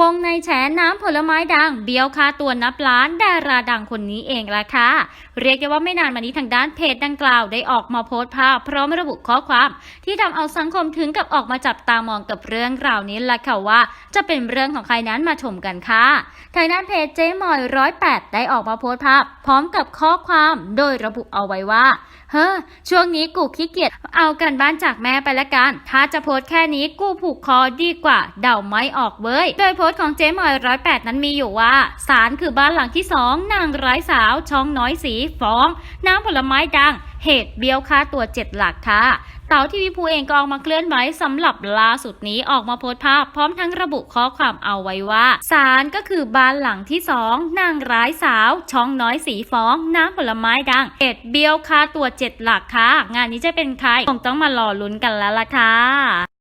วงในแฉน้ำผลไม้ดัง เบี้ยวค่าตัวนับล้านดาราดังคนนี้เองละค่ะเรียกได้ว่าไม่นานมานี้ทางด้านเพจดังกล่าวได้ออกมาโพสต์ภาพ พร้อมระบุข้อความ ที่ทำเอาสังคมถึงกับออกมาจับตามองกับเรื่องราวนี้ละค่ะว่า จะเป็นเรื่องของใครนั้นมาชมกันค่ะทางด้านเพจเจ๊มอยร้อยแปดได้ออกมาโพสต์ภาพ พร้อมกับข้อความโดยระบุเอาไว้ว่าเฮ้อช่วงนี้กูขี้เกียจเอากันบ้านจากแม่ไปละกันถ้าจะโพสต์แค่นี้กูผูกคอดีกว่า เดาไม่ออกเว้ยโดยโพสต์ของเจ๊มอยร้อยแปดนั้นมีอยู่ว่าศาลคือบ้านหลังที่สองนางร้ายสาว ช่องน้อยสีฟ้อง น้ำผลไม้ดัง เหตุเบี้ยวค่าตัวเจ็ดหลักค่ะเต๋าทีวีภูเองก็ออกมาเคลื่อนไหวสำหรับล่าสุดนี้ออกมาโพสต์ภาพ พร้อมทั้งระบุข้อความเอาไว้ว่าศาลก็คือบ้านหลังที่สองนางร้ายสาว ช่องน้อยสีฟ้อง น้ำผลไม้ดังเอ็ดเบี้ยวค่าตัวเจ็ดหลักค่ะ งานนี้จะเป็นใครคงต้องมารอลุ้นกันแล้วล่ะค่ะ